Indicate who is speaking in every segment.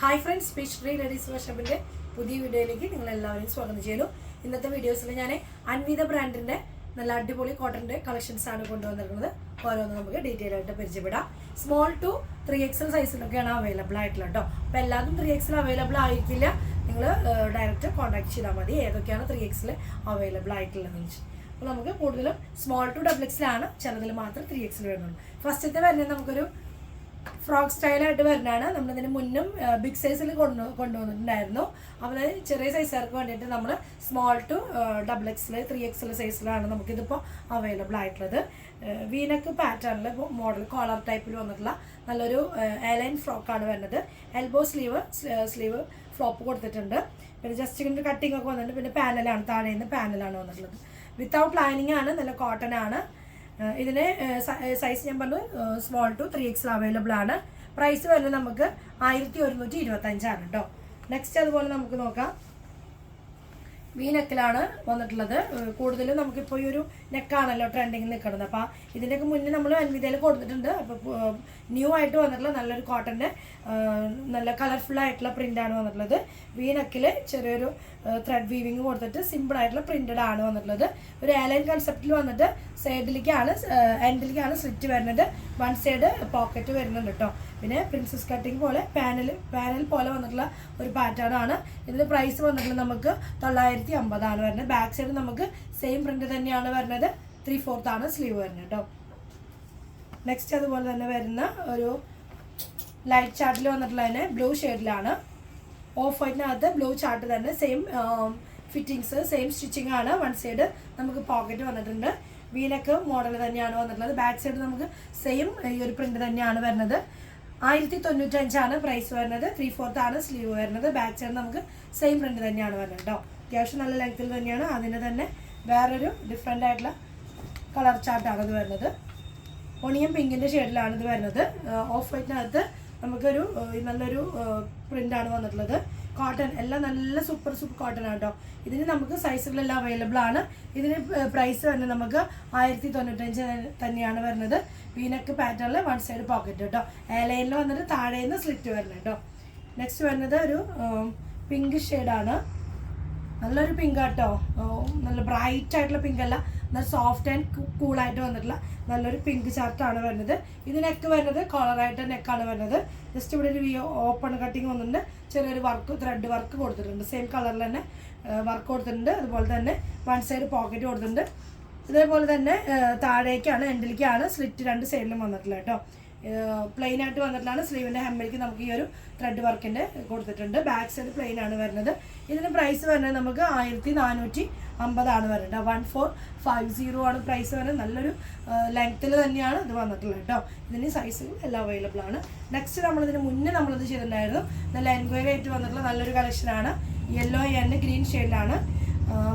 Speaker 1: Hi friends speech ladies വർഷപ്പിന്റെ പുതിയ വീഡിയോയിലേക്ക് നിങ്ങൾ എല്ലാവരെയും സ്വാഗതം ചെയ്യുന്നു. ഇന്നത്തെ വീഡിയോസിൽ ഞാൻ അൻവിത ബ്രാൻഡിന്റെ നല്ല അടിപൊളി കോട്ടന്റെ കളക്ഷൻസ് ആണ് കൊണ്ടുവന്നിരിക്കുന്നത്. ഓരോന്ന് നമുക്ക് ഡീറ്റെയിൽ ആയിട്ട് പരിചയപ്പെടാം. സ്മോൾ ടു ത്രീ എക്സൽ സൈസിലൊക്കെയാണ് അവൈലബിൾ ആയിട്ടുള്ളത് കേട്ടോ. അപ്പോൾ എല്ലാതും ത്രീ എക്സൽ അവൈലബിൾ ആയിരിക്കില്ല. നിങ്ങൾ ഡയറക്റ്റ് കോൺടാക്ട് ചെയ്താൽ മതി. ഏതൊക്കെയാണ് ത്രീ എക്സിൽ അവൈലബിൾ ആയിട്ടുള്ളതെന്ന് വെച്ചാൽ അപ്പോൾ നമുക്ക് കൂടുതലും സ്മോൾ ടു ഡബിൾ എക്സിലാണ് ചിലതിൽ മാത്രം ത്രീ എക്സിൽ വരുന്നുള്ളൂ. ഫസ്റ്റത്തെ വരുന്നത് നമുക്കൊരു ഫ്രോക്ക് സ്റ്റൈലായിട്ട് വരുന്നതാണ്. നമ്മളിതിന് മുന്നും ബിഗ് സൈസിൽ കൊണ്ടു കൊണ്ടുവന്നിട്ടുണ്ടായിരുന്നു. അപ്പോൾ ചെറിയ സൈസുകാർക്ക് വേണ്ടിയിട്ട് നമ്മൾ small to double XL three XL സൈസിലാണ് നമുക്കിതിപ്പോൾ അവൈലബിൾ ആയിട്ടുള്ളത്. വീനക്ക് പാറ്റേണിൽ മോഡൽ കോളർ ടൈപ്പിൽ വന്നിട്ടുള്ള നല്ലൊരു എലൈൻ ഫ്രോക്കാണ് വരുന്നത്. എൽബോ സ്ലീവ് സ്ലീവ് ഫ്ലോപ്പ് കൊടുത്തിട്ടുണ്ട്. പിന്നെ ജസ്റ്റ് ഇങ്ങനെ കട്ടിങ് ഒക്കെ വന്നിട്ടുണ്ട്. പിന്നെ പാനലാണ് താഴെ നിന്ന് പാനലാണ് വന്നിട്ടുള്ളത്. വിത്തൗട്ട് ലൈനിങ് ആണ് നല്ല കോട്ടൺ ആണ്. ഇതിന് സൈസ് ഞാൻ പറഞ്ഞു small to three X available ആണ്. പ്രൈസ് വരുന്നത് നമുക്ക് ആയിരത്തി ഒരുന്നൂറ്റി ഇരുപത്തഞ്ചാണ് കേട്ടോ നെക്സ്റ്റ് അതുപോലെ നമുക്ക് നോക്കാം. വി നെക്കിലാണ് വന്നിട്ടുള്ളത് കൂടുതലും നമുക്കിപ്പോൾ ഈ ഒരു നെക്കാണല്ലോ ട്രെൻഡിങ് നിൽക്കുന്നത്. അപ്പോൾ ഇതിന്റെയൊക്കെ മുന്നേ നമ്മൾ അൻവിതയിൽ കൊടുത്തിട്ടുണ്ട്. അപ്പോൾ ന്യൂ ആയിട്ട് വന്നിട്ടുള്ള നല്ലൊരു കോട്ടന്റെ നല്ല കളർഫുൾ ആയിട്ടുള്ള പ്രിന്റാണ് വന്നിട്ടുള്ളത്. വി നെക്കിൽ ചെറിയൊരു ത്രെഡ് വീവിങ് കൊടുത്തിട്ട് സിമ്പിൾ ആയിട്ടുള്ള പ്രിന്റഡ് ആണ് വന്നിട്ടുള്ളത്. ഒരു ഏലൈൻ കൺസെപ്റ്റിൽ വന്നിട്ട് സൈഡിലേക്കാണ് എൻഡിലേക്കാണ് സ്ലിറ്റ് വരുന്നത്. വൺ സൈഡ് പോക്കറ്റ് വരുന്നുണ്ട് കേട്ടോ പിന്നെ പ്രിൻസസ് കട്ടിങ് പോലെ പാനൽ പാനൽ പോലെ വന്നിട്ടുള്ള ഒരു പാറ്റേൺ ആണ്. ഇതിന് പ്രൈസ് വന്നിട്ടുള്ളത് നമുക്ക് തൊള്ളായിരത്തി അമ്പതാണ് വരുന്നത്. ബാക്ക് സൈഡ് നമുക്ക് സെയിം പ്രിന്റ് തന്നെയാണ് വരുന്നത്. ത്രീ ഫോർത്ത് ആണ് സ്ലീവ് വരുന്നത് കേട്ടോ നെക്സ്റ്റ് അതുപോലെ തന്നെ വരുന്ന ഒരു ലൈറ്റ് ചാർട്ടിൽ വന്നിട്ടുള്ള തന്നെ ബ്ലൂ ഷെയ്ഡിലാണ്. ഓഫ് വൈറ്റിനകത്ത് ബ്ലൂ ചാർട്ട് തന്നെ സെയിം ഫിറ്റിങ്സ് സെയിം സ്റ്റിച്ചിങ് ആണ്. വൺ സൈഡ് നമുക്ക് പോക്കറ്റ് വന്നിട്ടുണ്ട്. വീനക്ക് മോഡൽ തന്നെയാണ് വന്നിട്ടുള്ളത്. ബാക്ക് സൈഡ് നമുക്ക് സെയിം ഈ ഒരു പ്രിന്റ് തന്നെയാണ് വരുന്നത്. ആയിരത്തി തൊണ്ണൂറ്റഞ്ചാണ് പ്രൈസ് വരുന്നത്. ത്രീ ഫോർത്ത് ആണ് സ്ലീവ് വരുന്നത്. ബാക്ക് സൈഡ് നമുക്ക് സെയിം പ്രിന്റ് തന്നെയാണ് വരുന്നത് കേട്ടോ അത്യാവശ്യം നല്ല ലെങ്ത്തിൽ തന്നെയാണ്. അതിന് തന്നെ വേറൊരു ഡിഫറെന്റ് ആയിട്ടുള്ള കളർ ചാർട്ടാണ് ഇത് വരുന്നത്. ഒണിയൻ പിങ്കിന്റെ ഷെയ്ഡിലാണ് ഇത് വരുന്നത്. ഓഫ് വൈറ്റിനകത്ത് നമുക്കൊരു നല്ലൊരു നല്ലൊരു പ്രിന്റാണ് വന്നിട്ടുള്ളത്. കോട്ടൺ എല്ലാം നല്ല സൂപ്പർ സൂപ്പർ കോട്ടൺ ആണ് കേട്ടോ ഇതിന് നമുക്ക് സൈസുകളെല്ലാം അവൈലബിൾ ആണ്. ഇതിന് പ്രൈസ് വരുന്നത് നമുക്ക് ആയിരത്തി തൊണ്ണൂറ്റഞ്ച് തന്നെയാണ് വരുന്നത്. വീനക്ക് പാറ്റേണിൽ വൺ സൈഡ് പോക്കറ്റ് കേട്ടോ എലൈനിൽ വന്നിട്ട് താഴേന്ന് സ്ലിറ്റ് വരുന്നത് കേട്ടോ നെക്സ്റ്റ് വരുന്നത് ഒരു പിങ്ക് ഷെയ്ഡാണ് നല്ലൊരു പിങ്ക് കേട്ടോ നല്ല ബ്രൈറ്റ് ആയിട്ടുള്ള പിങ്ക് അല്ല. നല്ല സോഫ്റ്റ് ആൻഡ് കൂളായിട്ട് വന്നിട്ടുള്ള നല്ലൊരു പിങ്ക് ചാർട്ടാണ് വരുന്നത്. ഇത് നെക്ക് വരുന്നത് കോളറായിട്ട് നെക്കാണ് വരുന്നത്. ജസ്റ്റ് ഇവിടെ ഒരു ഓപ്പൺ കട്ടിങ് വന്നിട്ടുണ്ട്. ചെറിയൊരു വർക്ക് ത്രെഡ് വർക്ക് കൊടുത്തിട്ടുണ്ട്. സെയിം കളറിൽ തന്നെ വർക്ക് കൊടുത്തിട്ടുണ്ട്. അതുപോലെ തന്നെ വൺ സൈഡ് പോക്കറ്റ് കൊടുത്തിട്ടുണ്ട്. ഇതേപോലെ തന്നെ താഴേക്കാണ് എൻഡിലേക്കാണ് സ്ലിറ്റ് രണ്ട് സൈഡിലും വന്നിട്ടുള്ളത് കേട്ടോ. പ്ലെയിൻ ആയിട്ട് വന്നിട്ടാണ് സ്ലീവിന്റെ ഹെമ്മിലേക്ക് നമുക്ക് ഈ ഒരു ത്രെഡ് വർക്കിന്റെ കൊടുത്തിട്ടുണ്ട്. ബാക്ക് സൈഡ് പ്ലെയിൻ ആണ് വരുന്നത്. ഇതിന് പ്രൈസ് വരുന്നത് നമുക്ക് ആയിരത്തി നാനൂറ്റി അമ്പതാണ് വരുന്നത്. വൺ ഫോർ ഫൈവ് സീറോ ആണ് പ്രൈസ് വരുന്നത്. നല്ലൊരു ലെങ്ത്തിൽ തന്നെയാണ് ഇത് വന്നിട്ടുള്ളത് കേട്ടോ ഇതിന് സൈസും എല്ലാം അവൈലബിൾ ആണ്. നെക്സ്റ്റ് നമ്മളിതിന് മുന്നേ നമ്മളിത് ചെയ്തിട്ടുണ്ടായിരുന്നു. നല്ല എൻക്വയറി ആയിട്ട് വന്നിട്ടുള്ള നല്ലൊരു കളക്ഷനാണ് യെല്ലോ ആൻഡ് ഗ്രീൻ ഷെയ്ഡിലാണ്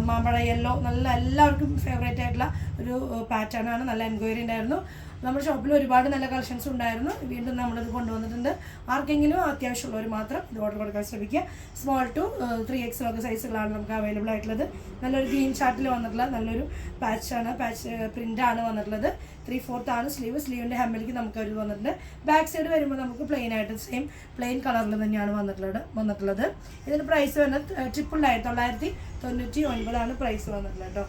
Speaker 1: മാമ്പഴ യെല്ലോ നല്ല എല്ലാവർക്കും ഫേവറേറ്റ് ആയിട്ടുള്ള ഒരു പാറ്റേൺ ആണ്. നല്ല എൻക്വയറി ഉണ്ടായിരുന്നു. നമ്മുടെ ഷോപ്പിൽ ഒരുപാട് നല്ല കളക്ഷൻസ് ഉണ്ടായിരുന്നു. വീണ്ടും നമ്മളിത് കൊണ്ടുവന്നിട്ടുണ്ട്. ആർക്കെങ്കിലും അത്യാവശ്യമുള്ളവർ മാത്രം ഇത് ഓർഡർ കൊടുക്കാൻ ശ്രമിക്കുക. സ്മോൾ ടു ത്രീ എക്സിലൊക്കെ സൈസുകളാണ് നമുക്ക് അവൈലബിൾ ആയിട്ടുള്ളത്. നല്ലൊരു ഗ്രീൻ ചാർട്ടിൽ വന്നിട്ടുള്ള നല്ലൊരു പാച്ചാണ് പാച്ച് പ്രിന്റാണ് വന്നിട്ടുള്ളത്. ത്രീ ഫോർത്ത് ആണ് സ്ലീവ് സ്ലീവിന്റെ ഹെമ്മിലേക്ക് നമുക്ക് ഒരു വന്നിട്ടുണ്ട്. ബാക്ക് സൈഡ് വരുമ്പോൾ നമുക്ക് പ്ലെയിൻ ആയിട്ട് സെയിം പ്ലെയിൻ കളറിൽ തന്നെയാണ് വന്നിട്ടുള്ളത് വന്നിട്ടുള്ളത്. ഇതിന്റെ പ്രൈസ് വരുന്നത് ട്രിപ്പിൾ ആയിരത്തി തൊള്ളായിരത്തി തൊണ്ണൂറ്റി ഒൻപതാണ് പ്രൈസ് വന്നിട്ടുള്ളത് കേട്ടോ.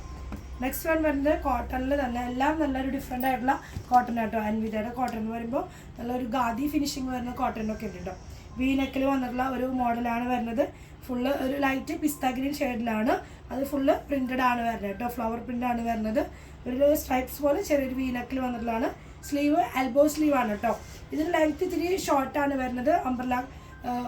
Speaker 1: നെക്സ്റ്റ് വൺ വരുന്നത് കോട്ടണിൽ തന്നെ. എല്ലാം നല്ലൊരു ഡിഫറെന്റ് ആയിട്ടുള്ള കോട്ടൺ കേട്ടോ അൻവിതയുടെ കോട്ടൺ എന്ന് പറയുമ്പോൾ നല്ലൊരു ഗാദി ഫിനിഷിങ് വരുന്ന കോട്ടൺ ഒക്കെ ഉണ്ട് കേട്ടോ വി നെക്കിൽ വന്നിട്ടുള്ള ഒരു മോഡലാണ് വരുന്നത്. ഫുള്ള് ഒരു ലൈറ്റ് പിസ്ത ഗ്രീൻ ഷെയ്ഡിലാണ് അത് ഫുള്ള് പ്രിന്റഡ് ആണ് വരുന്നത് കേട്ടോ ഫ്ലവർ പ്രിന്റ് ആണ് വരുന്നത്. ഒരു സ്ട്രൈപ്സ് പോലെ ചെറിയൊരു വി നെക്കിൽ വന്നിട്ടുള്ളതാണ്. സ്ലീവ് എൽബോ സ്ലീവ് ആണ് കേട്ടോ ഇതിന് ലെങ്ത് ഇത്തിരി ഷോർട്ടാണ് വരുന്നത്. അംബ്രല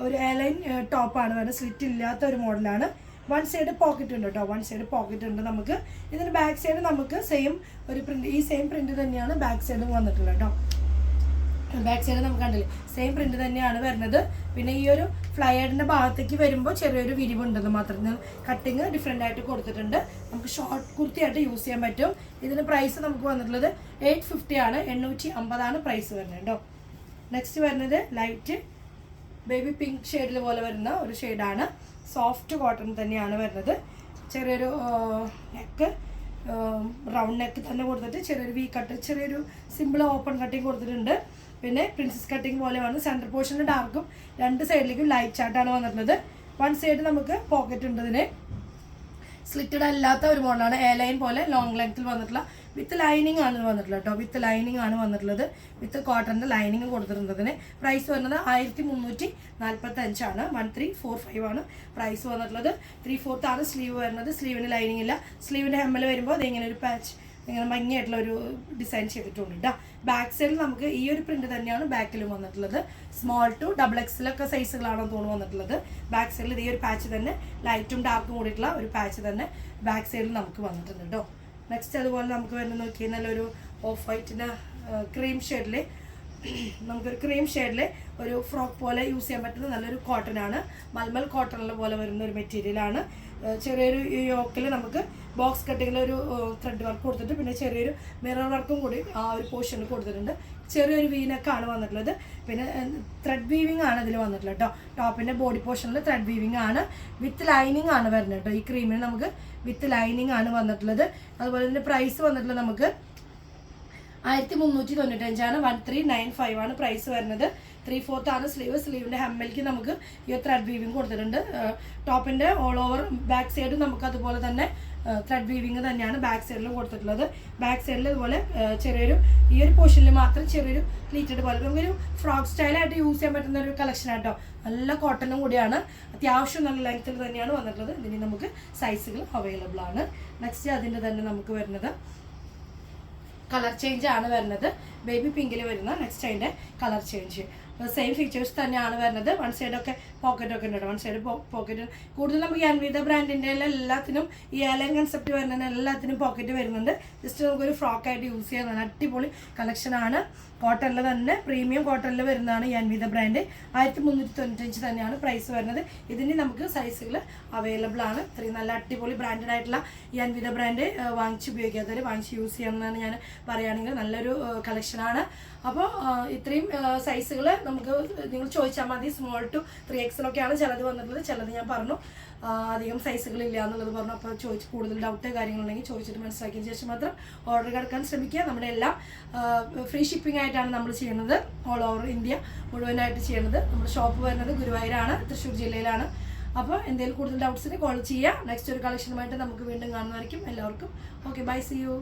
Speaker 1: ഒരു എലൈൻ ടോപ്പാണ് വരുന്നത്. സ്ലിറ്റ് ഇല്ലാത്ത ഒരു മോഡലാണ് വൺ സൈഡ് പോക്കറ്റ് ഉണ്ട് കേട്ടോ വൺ സൈഡ് പോക്കറ്റ് ഉണ്ട് നമുക്ക്. ഇതിന് ബാക്ക് സൈഡ് നമുക്ക് സെയിം ഒരു പ്രിന്റ് ഈ സെയിം പ്രിന്റ് തന്നെയാണ് ബാക്ക് സൈഡും വന്നിട്ടുള്ളത് കേട്ടോ ബാക്ക് സൈഡ് നമുക്ക് കണ്ടില്ലേ? സെയിം പ്രിന്റ് തന്നെയാണ് വരുന്നത്. പിന്നെ ഈ ഒരു ഫ്ലയറിന്റെ ഭാഗത്തേക്ക് വരുമ്പോൾ ചെറിയൊരു വിരിവുണ്ടെന്ന് മാത്രം കട്ടിങ് ഡിഫറെന്റ് ആയിട്ട് കൊടുത്തിട്ടുണ്ട്. നമുക്ക് ഷോർട്ട് കുർത്തിയായിട്ട് യൂസ് ചെയ്യാൻ പറ്റും. ഇതിന് പ്രൈസ് നമുക്ക് വന്നിട്ടുള്ളത് എയ്റ്റ് ഫിഫ്റ്റി ആണ്. എണ്ണൂറ്റി അമ്പതാണ് പ്രൈസ് വരുന്നത് കേട്ടോ നെക്സ്റ്റ് വരുന്നത് ലൈറ്റ് ബേബി പിങ്ക് ഷെയ്ഡിൽ പോലെ വരുന്ന ഒരു ഷെയ്ഡാണ് സോഫ്റ്റ് കോട്ടൺ തന്നെയാണ് വരുന്നത്. ചെറിയൊരു നെക്ക് റൗണ്ട് നെക്ക് തന്നെ കൊടുത്തിട്ട് ചെറിയൊരു വി കട്ട് ചെറിയൊരു സിമ്പിൾ ഓപ്പൺ കട്ടിങ് കൊടുത്തിട്ടുണ്ട്. പിന്നെ പ്രിൻസസ് കട്ടിങ് പോലെ വന്ന് സെന്റർ പോർഷനിൽ ഡാർക്കും രണ്ട് സൈഡിലേക്കും ലൈറ്റ് ചാർട്ടാണ് വന്നിട്ടുള്ളത്. വൺ സൈഡ് നമുക്ക് പോക്കറ്റ് ഉണ്ട് ഇതിന്. സ്ലിറ്റഡ് അല്ലാത്ത ഒരു മോഡലാണ് എ ലൈൻ പോലെ ലോങ് ലെങ്ത്തിൽ വന്നിട്ടുള്ള വിത്ത് ലൈനിങ് ആണ് വന്നിട്ടുള്ളത് കേട്ടോ വിത്ത് ലൈനിങ് ആണ് വന്നിട്ടുള്ളത്. വിത്ത് കോട്ടന്റെ ലൈനിങ് കൊടുത്തിരുന്നതിന് പ്രൈസ് വരുന്നത് ആയിരത്തി മുന്നൂറ്റി നാൽപ്പത്തി അഞ്ചാണ് വൺ ത്രീ ഫോർ ഫൈവ് ആണ് പ്രൈസ് വന്നിട്ടുള്ളത്. ത്രീ ഫോർത്ത് ആണ് സ്ലീവ് വരുന്നത്. സ്ലീവിന് ലൈനിങ് ഇല്ല. സ്ലീവിന്റെ ഹെമ്മൽ വരുമ്പോൾ അതിങ്ങനെ ഒരു പാച്ച് ഇങ്ങനെ ഭംഗിയായിട്ടുള്ള ഒരു ഡിസൈൻ ചെയ്തിട്ടുണ്ട് കേട്ടോ ബാക്ക് സൈഡിൽ നമുക്ക് ഈ ഒരു പ്രിന്റ് തന്നെയാണ് ബാക്കിലും വന്നിട്ടുള്ളത്. സ്മോൾ ടു ഡബിൾ എക്സിലൊക്കെ സൈസുകളാണെന്ന് തോന്നുന്നു വന്നിട്ടുള്ളത്. ബാക്ക് സൈഡിൽ ഈ ഒരു പാച്ച് തന്നെ ലൈറ്റും ഡാർക്കും കൂടിയിട്ടുള്ള ഒരു പാച്ച് തന്നെ ബാക്ക് സൈഡിൽ നമുക്ക് വന്നിട്ടുണ്ട് കേട്ടോ നെക്സ്റ്റ് അതുപോലെ നമുക്ക് വരുന്ന നോക്കിയാൽ നല്ലൊരു ഓഫ് വൈറ്റിന് ക്രീം ഷെയ്ഡിൽ നമുക്കൊരു ക്രീം ഷെയ്ഡിൽ ഒരു ഫ്രോക്ക് പോലെ യൂസ് ചെയ്യാൻ പറ്റുന്ന നല്ലൊരു കോട്ടൺ ആണ്. മൽമൽ കോട്ടണിൽ പോലെ വരുന്ന ഒരു മെറ്റീരിയൽ ആണ്. ചെറിയൊരു യോക്കിൽ നമുക്ക് ബോക്സ് കട്ടിങ്ങിൽ ഒരു ത്രെഡ് വർക്ക് കൊടുത്തിട്ട് പിന്നെ ചെറിയൊരു മിറർ വർക്കും കൂടി ആ ഒരു പോർഷനിൽ കൊടുത്തിട്ടുണ്ട്. ചെറിയൊരു വീനക്കാണ് വന്നിട്ടുള്ളത്. പിന്നെ ത്രെഡ് വീവിങ് ആണ് ഇതിൽ വന്നിട്ടുള്ളത് കേട്ടോ ടോപ്പിന്റെ ബോഡി പോർഷനിൽ ത്രെഡ് വീവിങ് ആണ്. വിത്ത് ലൈനിങ് ആണ് വരുന്നത് കേട്ടോ ഈ ക്രീമിന് നമുക്ക് വിത്ത് ലൈനിങ് ആണ് വന്നിട്ടുള്ളത്. അതുപോലെ തന്നെ പ്രൈസ് വന്നിട്ടുള്ളത് നമുക്ക് ആയിരത്തി മുന്നൂറ്റി തൊണ്ണൂറ്റഞ്ചാണ് വൺ ത്രീ നയൻ ഫൈവ് ആണ് പ്രൈസ് വരുന്നത്. ത്രീ ഫോർത്ത് ആണ് സ്ലീവ് സ്ലീവിന്റെ ഹെമ്മലിക്ക് നമുക്ക് ഈ ത്രെഡ് വീവിങ് കൊടുത്തിട്ടുണ്ട്. ടോപ്പിന്റെ ഓൾ ഓവർ ബാക്ക് സൈഡും നമുക്ക് അതുപോലെ തന്നെ ത്രെഡ് വീവിങ് തന്നെയാണ് ബാക്ക് സൈഡിൽ കൊടുത്തിട്ടുള്ളത്. ബാക്ക് സൈഡിൽ ഇതുപോലെ ചെറിയൊരു ഈ ഒരു പോർഷനിൽ മാത്രം ചെറിയൊരു പ്ലീറ്റഡ് പോലെ. നമുക്കൊരു ഫ്രോക്ക് സ്റ്റൈലായിട്ട് യൂസ് ചെയ്യാൻ പറ്റുന്ന ഒരു കളക്ഷൻ ആട്ടോ. നല്ല കോട്ടനും കൂടിയാണ്. അത്യാവശ്യം നല്ല ലെങ്ത്തിൽ തന്നെയാണ് വന്നിട്ടുള്ളത്. ഇതിന് നമുക്ക് സൈസുകൾ അവൈലബിൾ ആണ്. നെക്സ്റ്റ് അതിന്റെ തന്നെ നമുക്ക് വരുന്നത്. കളർ ചേഞ്ച് ആണ് വരുന്നത്. ബേബി പിങ്കിൽ വരുന്ന നെക്സ്റ്റ് അതിന്റെ കളർ ചേഞ്ച് സെയിം ഫീച്ചേഴ്സ് തന്നെയാണ് വരുന്നത്. വൺ സൈഡൊക്കെ പോക്കറ്റ് ഒക്കെ ഉണ്ട് വൺ സൈഡ് പോക്കറ്റ് കൂടുതൽ നമുക്ക് ഈ അൻവിത ബ്രാൻഡിന്റെ എല്ലാത്തിനും ഈ ഏലം കൺസെപ്റ്റ് വരുന്നതിന് എല്ലാത്തിനും പോക്കറ്റ് വരുന്നുണ്ട്. ജസ്റ്റ് നമുക്കൊരു ഫ്രോക്കായിട്ട് യൂസ് ചെയ്യാൻ നല്ല അടിപൊളി കളക്ഷനാണ് കോട്ടണിൽ തന്നെ പ്രീമിയം കോട്ടണിൽ വരുന്നതാണ് ഈ അൻവിത ബ്രാൻഡ് ആയിരത്തി മുന്നൂറ്റി തൊണ്ണൂറ്റഞ്ച് തന്നെയാണ് പ്രൈസ് വരുന്നത്. ഇതിന് നമുക്ക് സൈസുകൾ അവൈലബിൾ ആണ്. ഇത്രയും നല്ല അടിപൊളി ബ്രാൻഡഡ് ആയിട്ടുള്ള ഈ അൻവിത ബ്രാൻഡ് വാങ്ങിച്ച് ഉപയോഗിക്കാത്തവർ വാങ്ങിച്ച് യൂസ് ചെയ്യണമെന്നാണ് ഞാൻ പറയുകയാണെങ്കിൽ നല്ലൊരു കളക്ഷനാണ് അപ്പോൾ ഇത്രയും സൈസുകൾ നമുക്ക് നിങ്ങൾ ചോദിച്ചാൽ മതി. സ്മോൾ ടു ത്രീ എക്സിലൊക്കെയാണ് ചിലത് വന്നിട്ടുള്ളത്. ചിലത് ഞാൻ പറഞ്ഞു. അധികം സൈസുകളില്ല എന്നുള്ളത് പറഞ്ഞു. അപ്പോൾ ചോദിച്ച് കൂടുതൽ ഡൗട്ട് കാര്യങ്ങളുണ്ടെങ്കിൽ ചോദിച്ചിട്ട് മനസ്സിലാക്കിയതിന് ശേഷം മാത്രം ഓർഡർ കിടക്കാൻ ശ്രമിക്കുക. നമ്മുടെ എല്ലാം ഫ്രീ ഷിപ്പിംഗ് ആയിട്ടാണ് നമ്മൾ ചെയ്യുന്നത്. ഓൾ ഓവർ ഇന്ത്യ മുഴുവനായിട്ട് ചെയ്യുന്നത്. നമ്മുടെ ഷോപ്പ് വരുന്നത് ഗുരുവായൂരാണ് തൃശ്ശൂർ ജില്ലയിലാണ്. അപ്പോൾ എന്തെങ്കിലും കൂടുതൽ ഡൗട്ട്സിന് കോൾ ചെയ്യുക. നെക്സ്റ്റ് ഒരു കളക്ഷനുമായിട്ട് നമുക്ക് വീണ്ടും കാണുന്നതായിരിക്കും. എല്ലാവർക്കും. Okay bye C U